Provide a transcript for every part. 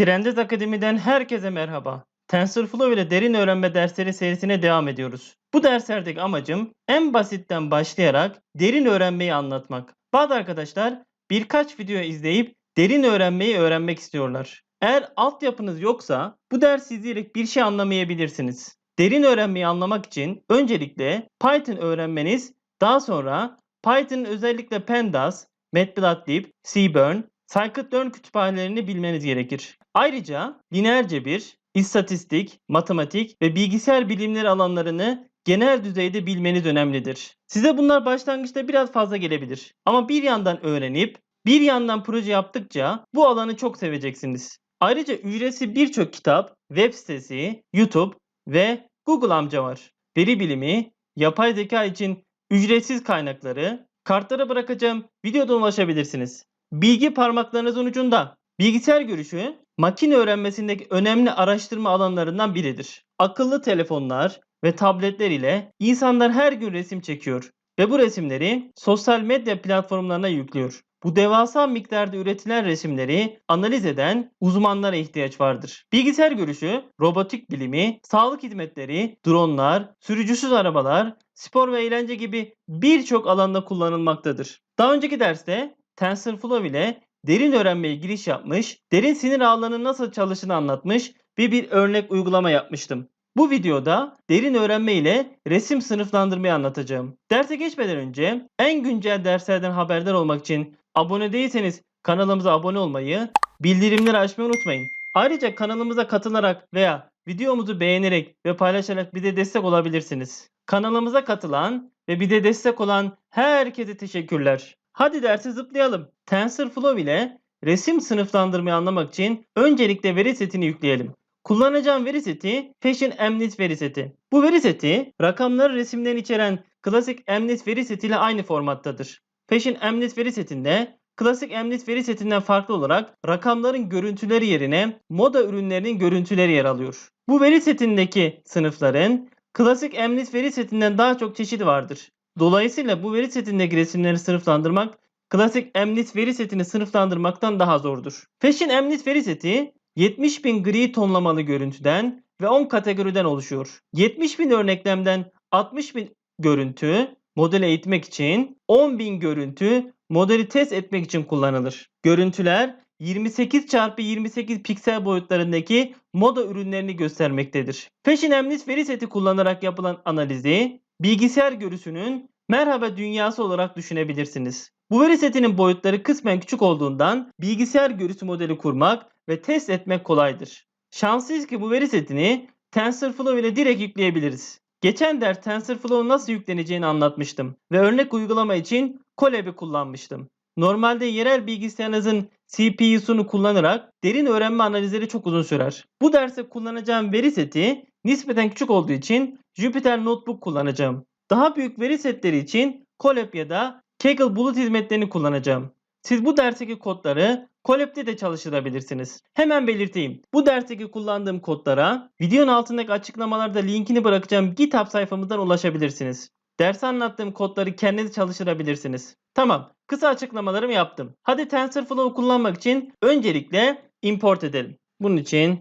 Trendyol Akademi'den herkese merhaba. TensorFlow ile derin öğrenme dersleri serisine devam ediyoruz. Bu derslerdeki amacım en basitten başlayarak derin öğrenmeyi anlatmak. Bazı arkadaşlar birkaç video izleyip derin öğrenmeyi öğrenmek istiyorlar. Eğer altyapınız yoksa bu dersi izleyerek bir şey anlamayabilirsiniz. Derin öğrenmeyi anlamak için öncelikle Python öğrenmeniz, daha sonra Python'ın özellikle Pandas, Matplotlib, Seaborn, Scikit-learn kütüphanelerini bilmeniz gerekir. Ayrıca lineer cebir, istatistik, matematik ve bilgisayar bilimleri alanlarını genel düzeyde bilmeniz önemlidir. Size bunlar başlangıçta biraz fazla gelebilir. Ama bir yandan öğrenip bir yandan proje yaptıkça bu alanı çok seveceksiniz. Ayrıca ücretsiz birçok kitap, web sitesi, YouTube ve Google amca var. Veri bilimi, yapay zeka için ücretsiz kaynakları, kartlara bırakacağım videoda ulaşabilirsiniz. Bilgi parmaklarınızın ucunda. Bilgisayar görüşü makine öğrenmesindeki önemli araştırma alanlarından biridir. Akıllı telefonlar ve tabletler ile insanlar her gün resim çekiyor ve bu resimleri sosyal medya platformlarına yüklüyor. Bu devasa miktarda üretilen resimleri analiz eden uzmanlara ihtiyaç vardır. Bilgisayar görüşü, robotik bilimi, sağlık hizmetleri, dronlar, sürücüsüz arabalar, spor ve eğlence gibi birçok alanda kullanılmaktadır. Daha önceki derste TensorFlow ile derin öğrenmeye giriş yapmış, derin sinir ağlarının nasıl çalıştığını anlatmış ve bir örnek uygulama yapmıştım. Bu videoda derin öğrenme ile resim sınıflandırmayı anlatacağım. Derse geçmeden önce en güncel derslerden haberdar olmak için abone değilseniz kanalımıza abone olmayı, bildirimleri açmayı unutmayın. Ayrıca kanalımıza katılarak veya videomuzu beğenerek ve paylaşarak bize destek olabilirsiniz. Kanalımıza katılan ve bize destek olan herkese teşekkürler. Hadi derse zıplayalım. TensorFlow ile resim sınıflandırmayı anlamak için öncelikle veri setini yükleyelim. Kullanacağım veri seti Fashion Mnet veri seti. Bu veri seti rakamları resimlerini içeren klasik Mnet veri setiyle aynı formattadır. Fashion Mnet veri setinde klasik Mnet veri setinden farklı olarak rakamların görüntüleri yerine moda ürünlerinin görüntüleri yer alıyor. Bu veri setindeki sınıfların klasik Mnet veri setinden daha çok çeşidi vardır. Dolayısıyla bu veri setindeki resimleri sınıflandırmak klasik Mnet veri setini sınıflandırmaktan daha zordur. Fashion Mnet veri seti 70.000 gri tonlamalı görüntüden ve 10 kategoriden oluşuyor. 70.000 örneklemden 60.000 görüntü modeli eğitmek için, 10.000 görüntü modeli test etmek için kullanılır. Görüntüler 28 x 28 piksel boyutlarındaki moda ürünlerini göstermektedir. Fashion Mnet veri seti kullanarak yapılan analizi bilgisayar görüsünün merhaba dünyası olarak düşünebilirsiniz. Bu veri setinin boyutları kısmen küçük olduğundan bilgisayar görüsü modeli kurmak ve test etmek kolaydır. Şanslıyız ki bu veri setini TensorFlow ile direkt yükleyebiliriz. Geçen ders TensorFlow'un nasıl yükleneceğini anlatmıştım ve örnek uygulama için Colab'i kullanmıştım. Normalde yerel bilgisayarınızın CPU'sunu kullanarak derin öğrenme analizleri çok uzun sürer. Bu derste kullanacağım veri seti nispeten küçük olduğu için Jupyter Notebook kullanacağım. Daha büyük veri setleri için Colab ya da Kaggle bulut hizmetlerini kullanacağım. Siz bu dersteki kodları Colab'de de çalıştırabilirsiniz. Hemen belirteyim. Bu dersteki kullandığım kodlara videonun altındaki açıklamalarda linkini bırakacağım GitHub sayfamızdan ulaşabilirsiniz. Dersi anlattığım kodları kendiniz çalıştırabilirsiniz. Tamam. Kısa açıklamalarımı yaptım. Hadi TensorFlow kullanmak için öncelikle import edelim. Bunun için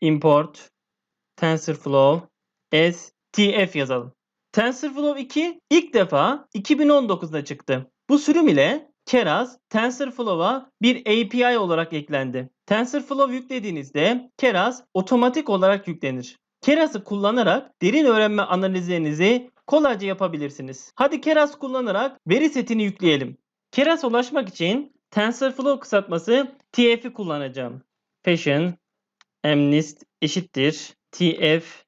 import TensorFlow STF yazalım. TensorFlow 2 ilk defa 2019'da çıktı. Bu sürüm ile Keras TensorFlow'a bir API olarak eklendi. TensorFlow yüklediğinizde Keras otomatik olarak yüklenir. Keras'ı kullanarak derin öğrenme analizlerinizi kolayca yapabilirsiniz. Hadi Keras kullanarak veri setini yükleyelim. Keras ulaşmak için TensorFlow kısaltması TF'i kullanacağım. Fashion mnist eşittir tf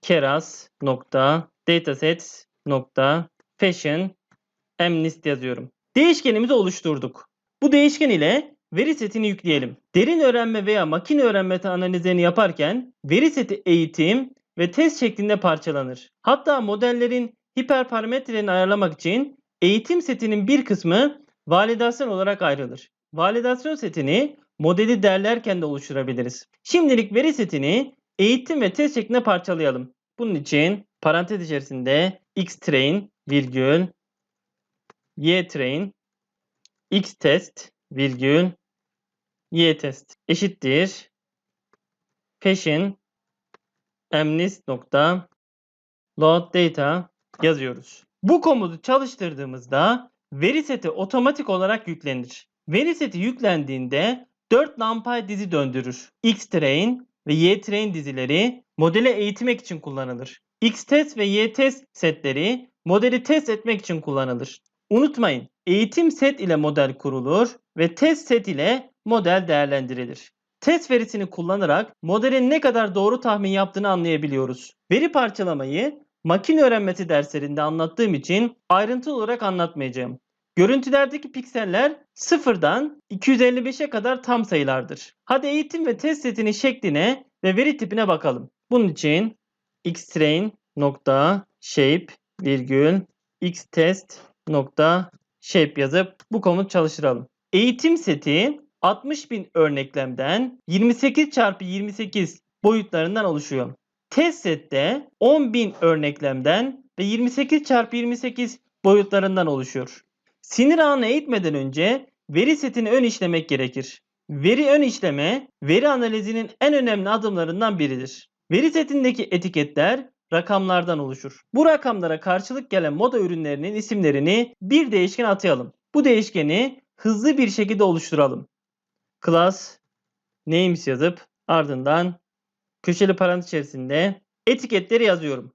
keras nokta datasets nokta fashion mnist yazıyorum. Değişkenimizi oluşturduk. Bu değişken ile veri setini yükleyelim. Derin öğrenme veya makine öğrenme analizlerini yaparken veri seti eğitim ve test şeklinde parçalanır. Hatta modellerin hiperparametrelerini ayarlamak için eğitim setinin bir kısmı validasyon olarak ayrılır. Validasyon setini modeli derlerken de oluşturabiliriz. Şimdilik veri setini eğitim ve test şeklinde parçalayalım. Bunun için parantez içerisinde xtrain virgül ytrain x test virgül y test eşittir peşin emlist nokta load data yazıyoruz. Bu komutu çalıştırdığımızda veri seti otomatik olarak yüklenir. Veri seti yüklendiğinde 4 NumPy dizi döndürür. Xtrain ve YTrain dizileri modele eğitmek için kullanılır. Xtest ve YTest setleri modeli test etmek için kullanılır. Unutmayın, eğitim set ile model kurulur ve test set ile model değerlendirilir. Test verisini kullanarak modelin ne kadar doğru tahmin yaptığını anlayabiliyoruz. Veri parçalamayı makine öğrenmesi derslerinde anlattığım için ayrıntılı olarak anlatmayacağım. Görüntülerdeki pikseller sıfırdan 255'e kadar tam sayılardır. Hadi eğitim ve test setinin şekline ve veri tipine bakalım. Bunun için xtrain nokta shape virgül xtest nokta shape yazıp bu komut çalıştıralım. Eğitim seti 60.000 örneklemden 28 çarpı 28 boyutlarından oluşuyor. Test sette 10.000 örneklemden ve 28 çarpı 28 boyutlarından oluşuyor. Sinir ağını eğitmeden önce veri setini ön işlemek gerekir. Veri ön işleme, veri analizinin en önemli adımlarından biridir. Veri setindeki etiketler rakamlardan oluşur. Bu rakamlara karşılık gelen moda ürünlerinin isimlerini bir değişken atayalım. Bu değişkeni hızlı bir şekilde oluşturalım. Class names yazıp ardından köşeli parantez içerisinde etiketleri yazıyorum.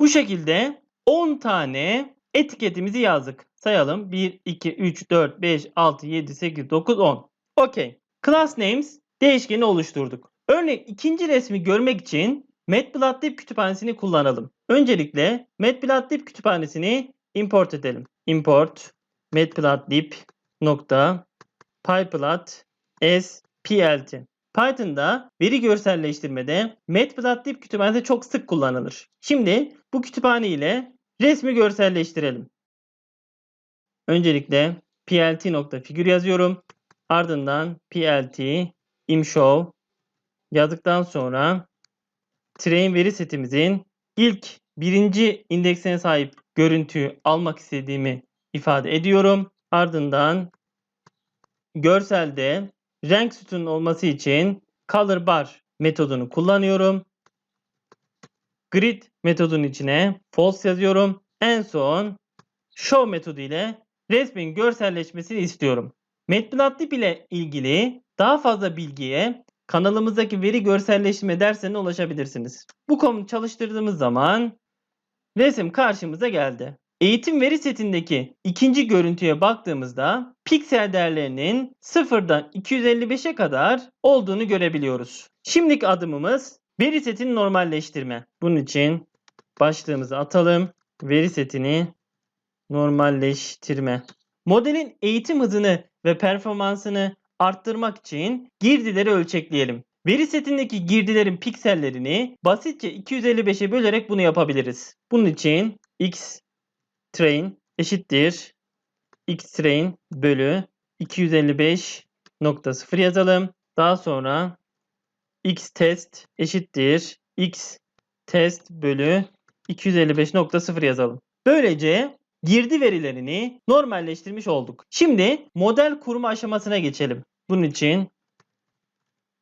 Bu şekilde 10 tane etiketimizi yazdık. Sayalım. 1, 2, 3, 4, 5, 6, 7, 8, 9, 10. Okey. Class names değişkeni oluşturduk. Örneğin ikinci resmi görmek için Matplotlib kütüphanesini kullanalım. Öncelikle Matplotlib kütüphanesini import edelim. Import matplotlib nokta pyplot as plt. Python'da veri görselleştirmede Matplotlib kütüphanesi çok sık kullanılır. Şimdi bu kütüphane ile resmi görselleştirelim. Öncelikle plt nokta figür yazıyorum. Ardından plt imshow yazdıktan sonra train veri setimizin ilk birinci indeksine sahip görüntüyü almak istediğimi ifade ediyorum. Ardından görselde renk sütunun olması için color bar metodunu kullanıyorum. Grid metodunun içine false yazıyorum. En son show metodu ile resmin görselleşmesini istiyorum. Matplotlib ile ilgili daha fazla bilgiye kanalımızdaki veri görselleştirme derslerine ulaşabilirsiniz. Bu komutu çalıştırdığımız zaman resim karşımıza geldi. Eğitim veri setindeki ikinci görüntüye baktığımızda piksel değerlerinin 0'dan 255'e kadar olduğunu görebiliyoruz. Şimdiki adımımız veri setini normalleştirme. Bunun için başlığımızı atalım. Veri setini normalleştirme. Modelin eğitim hızını ve performansını arttırmak için girdileri ölçekleyelim. Veri setindeki girdilerin piksellerini basitçe 255'e bölerek bunu yapabiliriz. Bunun için x train eşittir x train bölü 255.0 yazalım. Daha sonra x test eşittir x test bölü 255.0 yazalım. Böylece girdi verilerini normalleştirmiş olduk. Şimdi model kurma aşamasına geçelim. Bunun için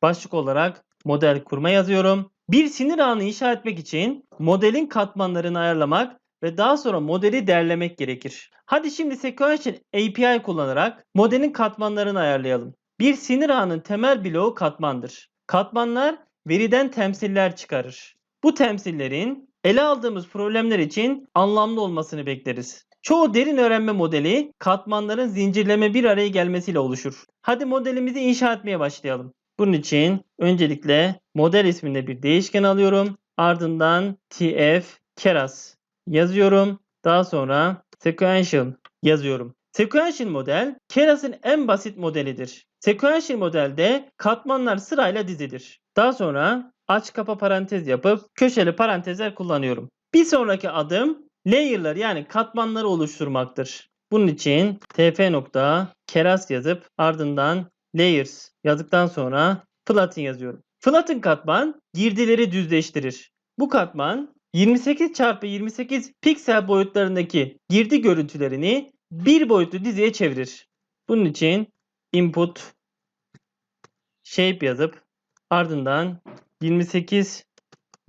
başlık olarak model kurma yazıyorum. Bir sinir ağını inşa etmek için modelin katmanlarını ayarlamak ve daha sonra modeli derlemek gerekir. Hadi şimdi Sequential API kullanarak modelin katmanlarını ayarlayalım. Bir sinir ağının temel bloğu katmandır. Katmanlar veriden temsiller çıkarır. Bu temsillerin ele aldığımız problemler için anlamlı olmasını bekleriz. Çoğu derin öğrenme modeli katmanların zincirleme bir araya gelmesiyle oluşur. Hadi modelimizi inşa etmeye başlayalım. Bunun için öncelikle model isminde bir değişken alıyorum. Ardından tf keras yazıyorum. Daha sonra sequential yazıyorum. Sequential model Keras'ın en basit modelidir. Sequential modelde katmanlar sırayla dizilir. Daha sonra aç kapa parantez yapıp köşeli parantezler kullanıyorum. Bir sonraki adım layer'lar yani katmanları oluşturmaktır. Bunun için tf nokta keras yazıp ardından layers yazdıktan sonra flatten yazıyorum. Flatten katman girdileri düzleştirir. Bu katman 28 çarpı 28 piksel boyutlarındaki girdi görüntülerini bir boyutlu diziye çevirir. Bunun için input shape yazıp ardından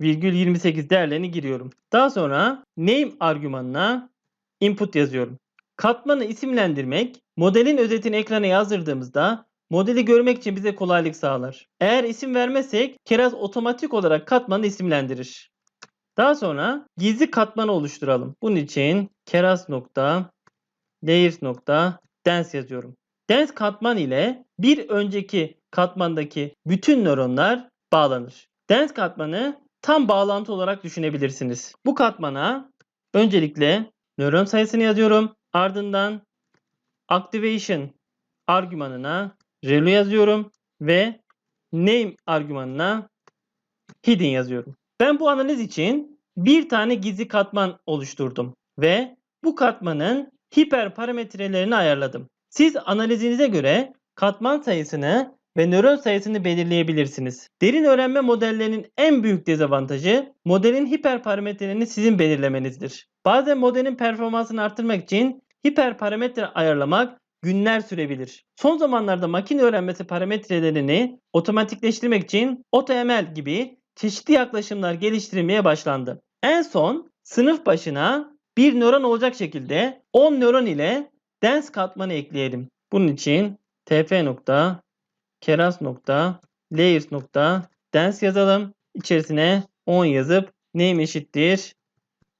28,28 değerlerini giriyorum. Daha sonra name argümanına input yazıyorum. Katmanı isimlendirmek modelin özetini ekrana yazdırdığımızda modeli görmek için bize kolaylık sağlar. Eğer isim vermezsek Keras otomatik olarak katmanı isimlendirir. Daha sonra gizli katmanı oluşturalım. Bunun için keras nokta layers nokta dense yazıyorum. Dense katman ile bir önceki katmandaki bütün nöronlar bağlanır. Dense katmanı tam bağlantı olarak düşünebilirsiniz. Bu katmana öncelikle nöron sayısını yazıyorum. Ardından activation argümanına relu yazıyorum ve name argümanına hidden yazıyorum. Ben bu analiz için bir tane gizli katman oluşturdum ve bu katmanın hiper parametrelerini ayarladım. Siz analizinize göre katman sayısını ve nöron sayısını belirleyebilirsiniz. Derin öğrenme modellerinin en büyük dezavantajı modelin hiper parametrelerini sizin belirlemenizdir. Bazen modelin performansını arttırmak için hiper parametre ayarlamak günler sürebilir. Son zamanlarda makine öğrenmesi parametrelerini otomatikleştirmek için AutoML gibi çeşitli yaklaşımlar geliştirilmeye başlandı. En son sınıf başına bir nöron olacak şekilde 10 nöron ile dens katmanı ekleyelim. Bunun için tf nokta keras nokta layers nokta dens yazalım. İçerisine 10 yazıp name eşittir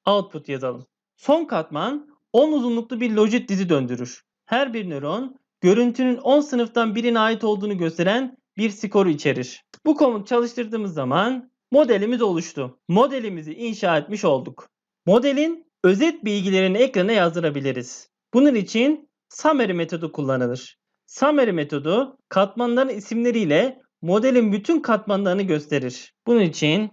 output yazalım. Son katman 10 uzunluklu bir logit dizi döndürür. Her bir nöron görüntünün 10 sınıftan birine ait olduğunu gösteren bir skoru içerir. Bu komut çalıştırdığımız zaman modelimiz oluştu. Modelimizi inşa etmiş olduk. Modelin özet bilgilerini ekrana yazdırabiliriz. Bunun için summary metodu kullanılır. Summary metodu katmanların isimleriyle modelin bütün katmanlarını gösterir. Bunun için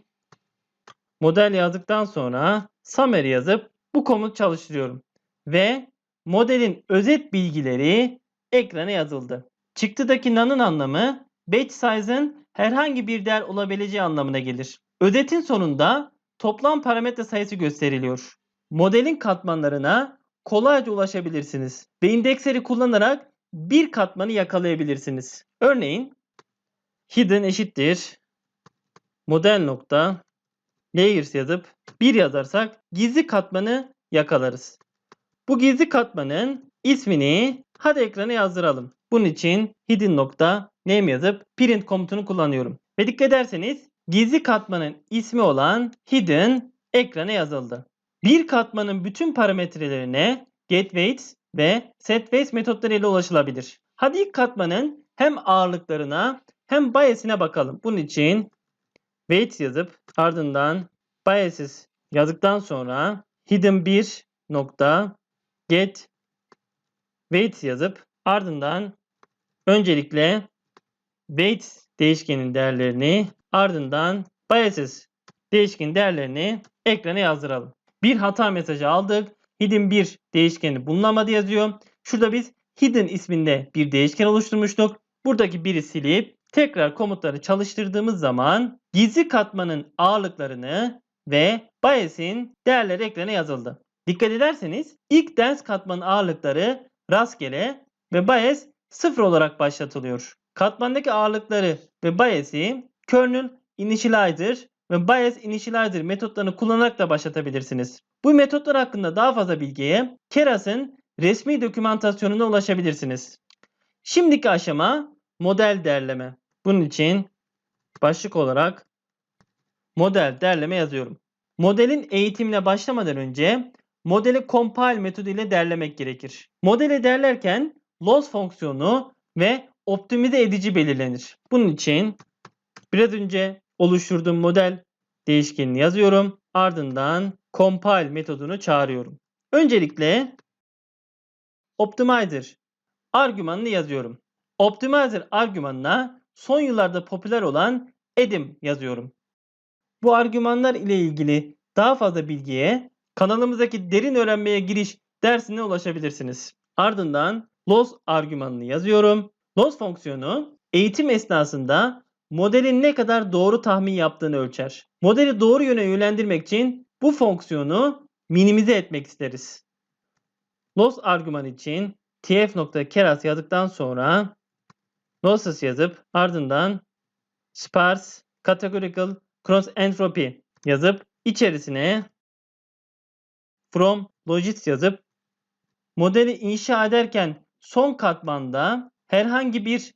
model yazdıktan sonra summary yazıp bu komut çalıştırıyorum. Ve modelin özet bilgileri ekrana yazıldı. Çıktıdaki nan'ın anlamı batch size'ın herhangi bir değer olabileceği anlamına gelir. Özetin sonunda toplam parametre sayısı gösteriliyor. Modelin katmanlarına kolayca ulaşabilirsiniz ve indeksleri kullanarak bir katmanı yakalayabilirsiniz. Örneğin hidden eşittir model nokta layers yazıp bir yazarsak gizli katmanı yakalarız. Bu gizli katmanın ismini hadi ekrana yazdıralım. Bunun için hidden nokta name yazıp print komutunu kullanıyorum. Ve dikkat ederseniz gizli katmanın ismi olan hidden ekrana yazıldı. Bir katmanın bütün parametrelerine getWeights ve setWeights metotları ile ulaşılabilir. Hadi ilk katmanın hem ağırlıklarına hem bias'ine bakalım. Bunun için weights yazıp ardından biases yazdıktan sonra hidden 1 nokta get weights yazıp ardından öncelikle weights değişkenin değerlerini ardından biases değişken değerlerini ekrana yazdıralım. Bir hata mesajı aldık. Hidden bir değişkeni bulunamadı yazıyor. Şurada biz hidden isminde bir değişken oluşturmuştuk. Buradaki biri silip tekrar komutları çalıştırdığımız zaman gizli katmanın ağırlıklarını ve bias'in değerleri ekrana yazıldı. Dikkat ederseniz ilk dens katmanın ağırlıkları rastgele ve bias sıfır olarak başlatılıyor. Katmandaki ağırlıkları ve bias'i kernel initializer ve bias initializer metotlarını kullanarak da başlatabilirsiniz. Bu metotlar hakkında daha fazla bilgiye Keras'ın resmi dokümantasyonuna ulaşabilirsiniz. Şimdiki aşama model derleme. Bunun için başlık olarak model derleme yazıyorum. Modelin eğitimine başlamadan önce modeli compile metodu ile derlemek gerekir. Modeli derlerken loss fonksiyonu ve optimize edici belirlenir. Bunun için biraz önce oluşturduğum model değişkenini yazıyorum. Ardından compile metodunu çağırıyorum. Öncelikle optimizer argümanını yazıyorum. Optimizer argümanına son yıllarda popüler olan edim yazıyorum. Bu argümanlar ile ilgili daha fazla bilgiye kanalımızdaki derin öğrenmeye giriş dersine ulaşabilirsiniz. Ardından loss argümanını yazıyorum. Loss fonksiyonu eğitim esnasında modelin ne kadar doğru tahmin yaptığını ölçer. Modeli doğru yöne yönlendirmek için bu fonksiyonu minimize etmek isteriz. Loss argüman için tf.keras yazdıktan sonra losses yazıp ardından sparse categorical cross entropy yazıp içerisine from logits yazıp modeli inşa ederken son katmanda herhangi bir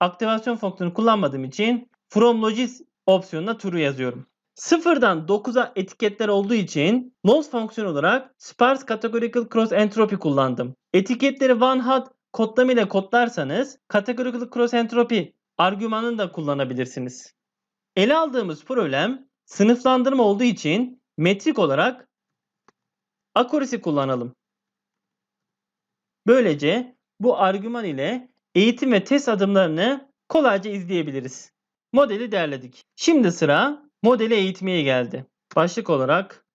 aktivasyon fonksiyonu kullanmadığım için from logits opsiyonuna true yazıyorum. Sıfırdan 9'a etiketler olduğu için loss fonksiyonu olarak sparse categorical cross entropy kullandım. Etiketleri one hot kodlama ile kodlarsanız categorical cross entropy argümanını da kullanabilirsiniz. Ele aldığımız problem sınıflandırma olduğu için metrik olarak accuracy kullanalım. Böylece bu argüman ile eğitim ve test adımlarını kolayca izleyebiliriz. Modeli derledik. Şimdi sıra modeli eğitmeye geldi. Başlık olarak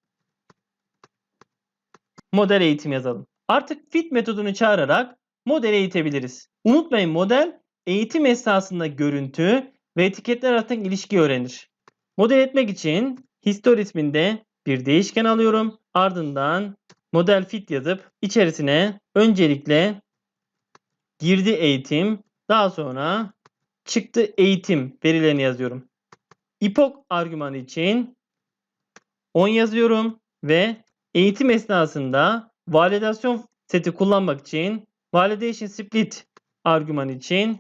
model eğitim yazalım. Artık fit metodunu çağırarak modeli eğitebiliriz. Unutmayın model eğitim esnasında görüntü ve etiketler arasındaki ilişki öğrenir. Model etmek için history isminde bir değişken alıyorum. Ardından model fit yazıp içerisine öncelikle girdi eğitim daha sonra çıktı eğitim verilerini yazıyorum. Epoch argümanı için 10 yazıyorum ve eğitim esnasında validasyon seti kullanmak için validation split argümanı için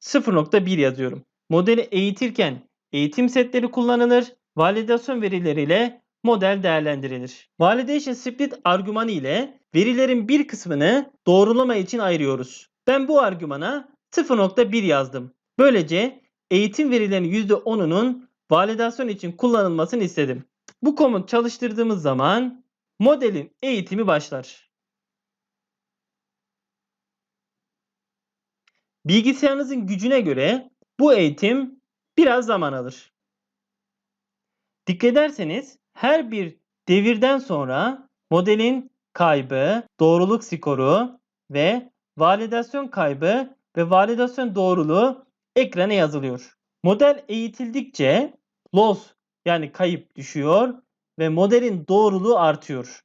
0.1 yazıyorum. Modeli eğitirken eğitim setleri kullanılır. Validasyon verileriyle model değerlendirilir. Validation split argümanı ile verilerin bir kısmını doğrulama için ayırıyoruz. Ben bu argümana 0.1 yazdım. Böylece eğitim verilerinin %10'unun validasyon için kullanılmasını istedim. Bu komut çalıştırdığımız zaman modelin eğitimi başlar. Bilgisayarınızın gücüne göre bu eğitim biraz zaman alır. Dikkat ederseniz her bir devirden sonra modelin kaybı, doğruluk skoru ve validasyon kaybı ve validasyon doğruluğu ekrana yazılıyor. Model eğitildikçe loss yani kayıp düşüyor ve modelin doğruluğu artıyor.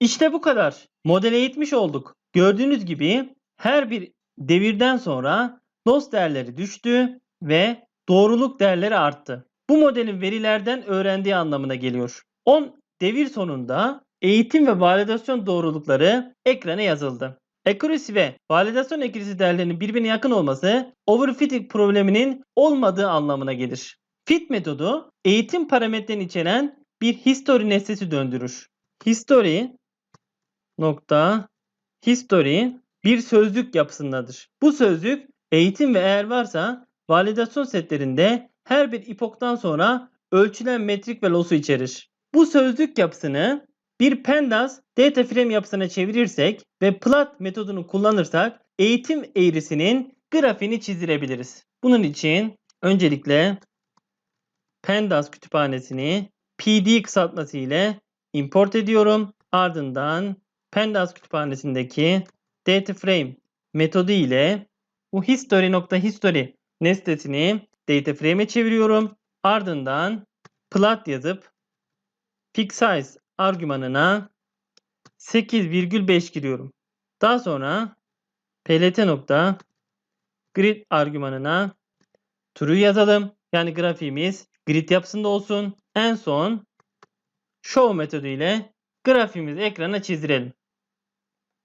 İşte bu kadar. Model eğitmiş olduk. Gördüğünüz gibi her bir devirden sonra loss değerleri düştü ve doğruluk değerleri arttı. Bu modelin verilerden öğrendiği anlamına geliyor. 10 devir sonunda eğitim ve validasyon doğrulukları ekrana yazıldı. Accuracy ve validasyon accuracy değerlerinin birbirine yakın olması overfitting probleminin olmadığı anlamına gelir. Fit metodu eğitim parametrelerini içeren bir history nesnesi döndürür. History nokta history bir sözlük yapısındadır. Bu sözlük eğitim ve eğer varsa validasyon setlerinde her bir ipoktan sonra ölçülen metrik ve loss'u içerir. Bu sözlük yapısını bir pandas data frame yapısına çevirirsek ve plot metodunu kullanırsak eğitim eğrisinin grafiğini çizdirebiliriz. Bunun için öncelikle pandas kütüphanesini pd kısaltması ile import ediyorum. Ardından pandas kütüphanesindeki data frame metodu ile bu history.history nesnesini data frame'e çeviriyorum. Ardından plot yazıp pick size argümanına 8,5 giriyorum. Daha sonra plt nokta grid argümanına true yazalım. Yani grafiğimiz grid yapısında olsun. En son show metodu ile grafiğimizi ekrana çizdirelim.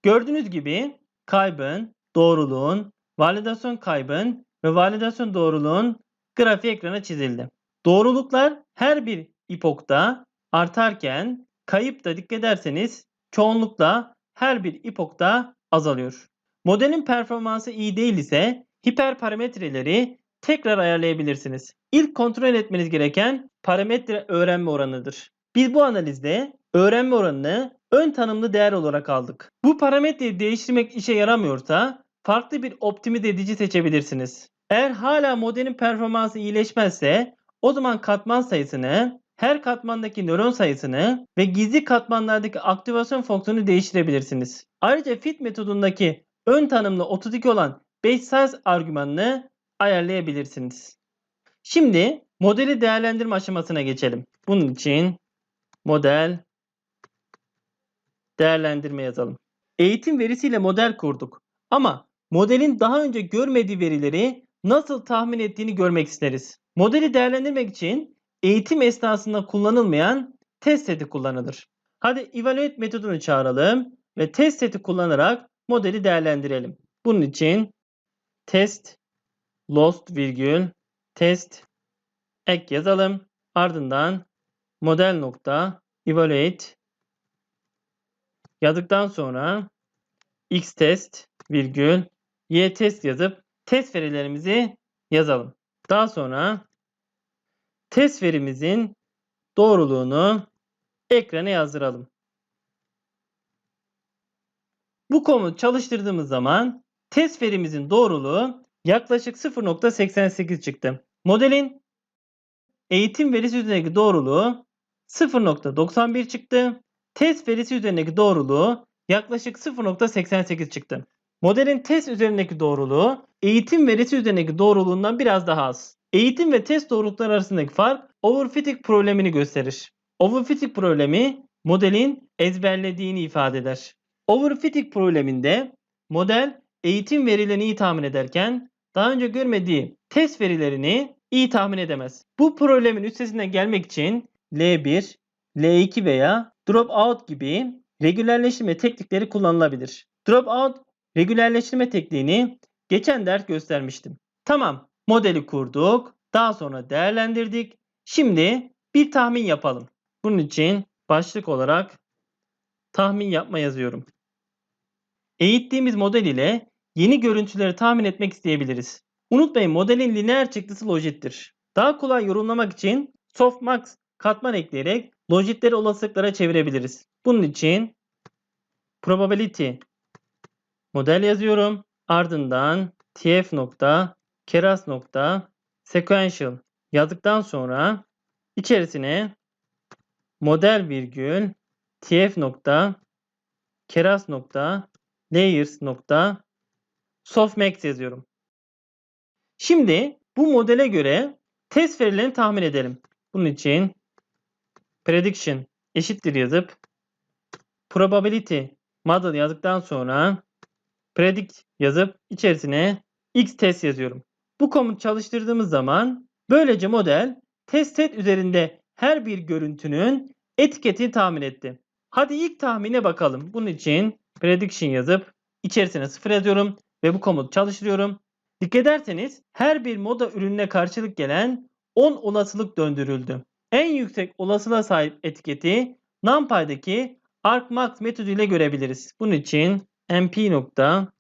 Gördüğünüz gibi kaybın, doğruluğun, validasyon kaybın ve validasyon doğruluğun grafiği ekrana çizildi. Doğruluklar her bir ipokta artarken kayıp da dikkat ederseniz çoğunlukla her bir ipokta azalıyor. Modelin performansı iyi değil ise hiperparametreleri tekrar ayarlayabilirsiniz. İlk kontrol etmeniz gereken parametre öğrenme oranıdır. Biz bu analizde öğrenme oranını ön tanımlı değer olarak aldık. Bu parametreyi değiştirmek işe yaramıyorsa farklı bir optimize edici seçebilirsiniz. Eğer hala modelin performansı iyileşmezse o zaman katman sayısını, her katmandaki nöron sayısını ve gizli katmanlardaki aktivasyon fonksiyonu değiştirebilirsiniz. Ayrıca fit metodundaki ön tanımlı 32 olan base size argümanını ayarlayabilirsiniz. Şimdi modeli değerlendirme aşamasına geçelim. Bunun için model değerlendirme yazalım. eğitim verisiyle model kurduk. Ama modelin daha önce görmediği verileri nasıl tahmin ettiğini görmek isteriz. Modeli değerlendirmek için eğitim esnasında kullanılmayan test seti kullanılır. Hadi evaluate metodunu çağıralım ve test seti kullanarak modeli değerlendirelim. Bunun için test lost virgül test ek yazalım. Ardından model nokta evaluate yazdıktan sonra x test virgül y test yazıp test verilerimizi yazalım. Daha sonra test verimizin doğruluğunu ekrana yazdıralım. Bu komut çalıştırdığımız zaman test verimizin doğruluğu yaklaşık 0.88 çıktı. Modelin eğitim verisi üzerindeki doğruluğu 0.91 çıktı. Test verisi üzerindeki doğruluğu yaklaşık 0.88 çıktı. Modelin test üzerindeki doğruluğu eğitim verisi üzerindeki doğruluğundan biraz daha az. Eğitim ve test doğrulukları arasındaki fark overfitting problemini gösterir. Overfitting problemi modelin ezberlediğini ifade eder. Overfitting probleminde model eğitim verilerini iyi tahmin ederken daha önce görmediği test verilerini iyi tahmin edemez. Bu problemin üstesinden gelmek için L1, L2 veya dropout gibi regülerleştirme teknikleri kullanılabilir. Dropout regülerleştirme tekniğini geçen ders göstermiştim. Tamam, modeli kurduk, daha sonra değerlendirdik. Şimdi bir tahmin yapalım. Bunun için başlık olarak tahmin yapma yazıyorum. Eğittiğimiz model ile yeni görüntüleri tahmin etmek isteyebiliriz. Unutmayın modelin lineer çıktısı lojittir. Daha kolay yorumlamak için softmax katman ekleyerek lojitleri olasılıklara çevirebiliriz. Bunun için probability model yazıyorum. Ardından tf nokta keras nokta sequential yazdıktan sonra içerisine model virgül tf nokta keras nokta layers nokta softmax yazıyorum. Şimdi bu modele göre test verilerini tahmin edelim. Bunun için prediction eşittir yazıp probability model yazdıktan sonra predict yazıp içerisine x test yazıyorum. Bu komut çalıştırdığımız zaman böylece model test set üzerinde her bir görüntünün etiketini tahmin etti. Hadi ilk tahmine bakalım. Bunun için prediction yazıp içerisine 0 yazıyorum ve bu komutu çalıştırıyorum. Dikkat ederseniz her bir moda ürününe karşılık gelen 10 olasılık döndürüldü. En yüksek olasılığa sahip etiketi NumPy'daki argmax metodu ile görebiliriz. Bunun için mp nokta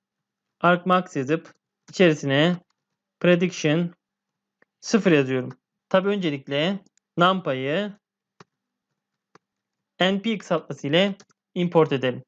argmax yazıp içerisine prediction 0 yazıyorum. Tabi öncelikle NumPy'ı np kısaltması ile import edelim.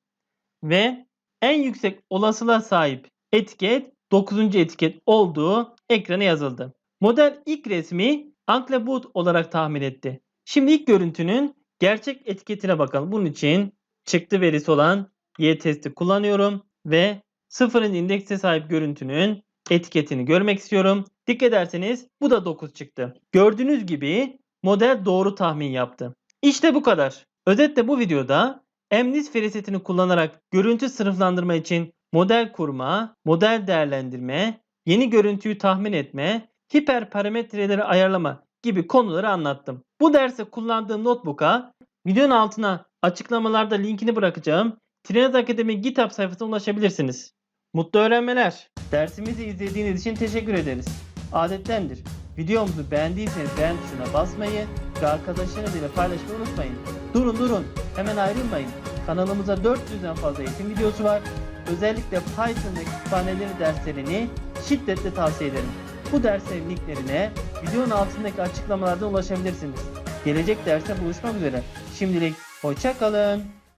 Ve en yüksek olasılığa sahip etiket 9. etiket olduğu ekrana yazıldı. Model ilk resmi Anklebut olarak tahmin etti. Şimdi ilk görüntünün gerçek etiketine bakalım. Bunun için çıktı verisi olan y testi kullanıyorum ve sıfırın indekse sahip görüntünün etiketini görmek istiyorum. Dikkat ederseniz bu da 9 çıktı. Gördüğünüz gibi model doğru tahmin yaptı. İşte bu kadar. Özetle bu videoda MNIST veri setini kullanarak görüntü sınıflandırma için model kurma, model değerlendirme, yeni görüntüyü tahmin etme, hiperparametreleri ayarlama gibi konuları anlattım. Bu derse kullandığım notebook'a videonun altına açıklamalarda linkini bırakacağım. Trinaz Akademi GitHub sayfasına ulaşabilirsiniz. Mutlu öğrenmeler. Dersimizi izlediğiniz için teşekkür ederiz. Adettendir. Videomuzu beğendiyseniz beğen tuşuna basmayı ve arkadaşlarınız ile paylaşmayı unutmayın. Durun durun hemen ayrılmayın. Kanalımıza 400'den fazla eğitim videosu var. Özellikle Python ve kütüphaneleri derslerini şiddetle tavsiye ederim. Bu derslerin linklerine videonun altındaki açıklamalardan ulaşabilirsiniz. Gelecek derste buluşmak üzere. Şimdilik hoşçakalın.